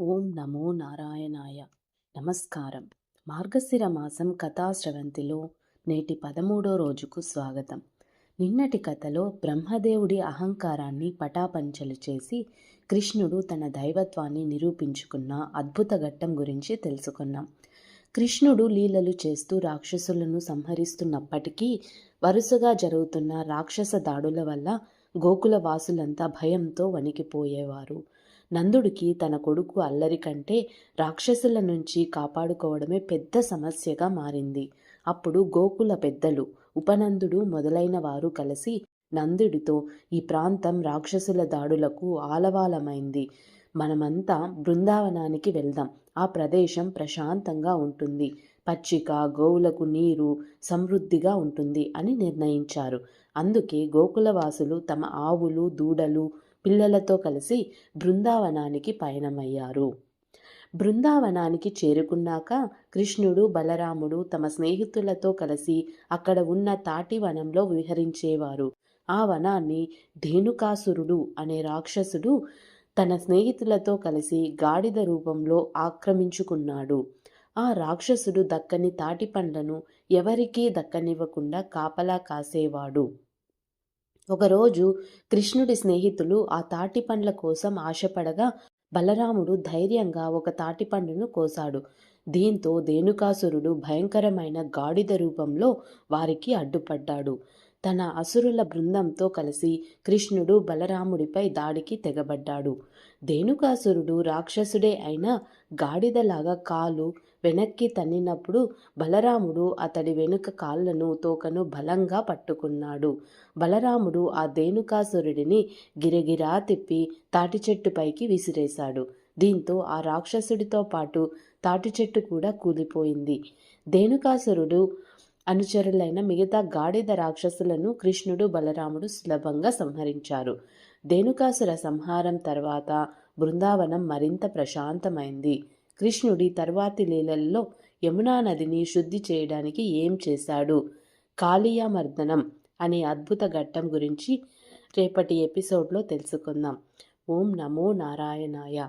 ఓం నమో నారాయణాయ. నమస్కారం. మార్గశిర మాసం కథాశ్రవంతిలో నేటి పదమూడో రోజుకు స్వాగతం. నిన్నటి కథలో బ్రహ్మదేవుడి అహంకారాన్ని పటాపంచలు చేసి కృష్ణుడు తన దైవత్వాన్ని నిరూపించుకున్న అద్భుత ఘట్టం గురించి తెలుసుకున్నాం. కృష్ణుడు లీలలు చేస్తూ రాక్షసులను సంహరిస్తున్నప్పటికీ వరుసగా జరుగుతున్న రాక్షస దాడుల వల్ల గోకుల వాసులంతా భయంతో వణికిపోయేవారు. నందుడికి తన కొడుకు అల్లరి కంటే రాక్షసుల నుంచి కాపాడుకోవడమే పెద్ద సమస్యగా మారింది. అప్పుడు గోకుల పెద్దలు ఉపనందుడు మొదలైన వారు కలిసి నందుడితో ఈ ప్రాంతం రాక్షసుల దాడులకు ఆలవాలమైంది. మనమంతా బృందావనానికి వెళ్దాం. ఆ ప్రదేశం ప్రశాంతంగా ఉంటుంది. పచ్చిక గోవులకు నీరు సమృద్ధిగా ఉంటుంది అని నిర్ణయించారు. అందుకే గోకులవాసులు తమ ఆవులు దూడలు పిల్లలతో కలిసి బృందావనానికి పయనమయ్యారు. బృందావనానికి చేరుకున్నాక కృష్ణుడు బలరాముడు తమ స్నేహితులతో కలిసి అక్కడ ఉన్న తాటి వనంలో విహరించేవారు. ఆ వనాన్ని ధేనుకాసురుడు అనే రాక్షసుడు తన స్నేహితులతో కలిసి గాడిద రూపంలో ఆక్రమించుకున్నాడు. ఆ రాక్షసుడు దక్కని తాటి పండ్లను ఎవరికీ దక్కనివ్వకుండా కాపలా కాసేవాడు. ఒకరోజు కృష్ణుడి స్నేహితులు ఆ తాటి పండ్ల కోసం ఆశపడగా బలరాముడు ధైర్యంగా ఒక తాటిపండును కోశాడు దీంతో ధేనుకాసురుడు భయంకరమైన గాడిద రూపంలో వారికి అడ్డుపడ్డాడు. తన అసురుల బృందంతో కలిసి కృష్ణుడు బలరాముడిపై దాడికి తెగబడ్డాడు. ధేనుకాసురుడు రాక్షసుడే అయినా గాడిదలాగా కాలు వెనక్కి తన్నినప్పుడు బలరాముడు అతడి వెనుక కాళ్ళను తోకను బలంగా పట్టుకున్నాడు. బలరాముడు ఆ దేనుకాసురుడిని గిరగిరా తిప్పి తాటి చెట్టుపైకి విసిరేశాడు. దీంతో ఆ రాక్షసుడితో పాటు తాటి చెట్టు కూడా కూలిపోయింది. దేనుకాసురుడు అనుచరులైన మిగతా గాడిద రాక్షసులను కృష్ణుడు బలరాముడు సులభంగా సంహరించారు. దేనుకాసుర సంహారం తర్వాత బృందావనం మరింత ప్రశాంతమైంది. కృష్ణుడి తర్వాతి లీలల్లో యమునా నదిని శుద్ధి చేయడానికి ఏం చేశాడు? కాళీయమర్దనం అనే అద్భుత ఘట్టం గురించి రేపటి ఎపిసోడ్లో తెలుసుకుందాం. ఓం నమో నారాయణాయ.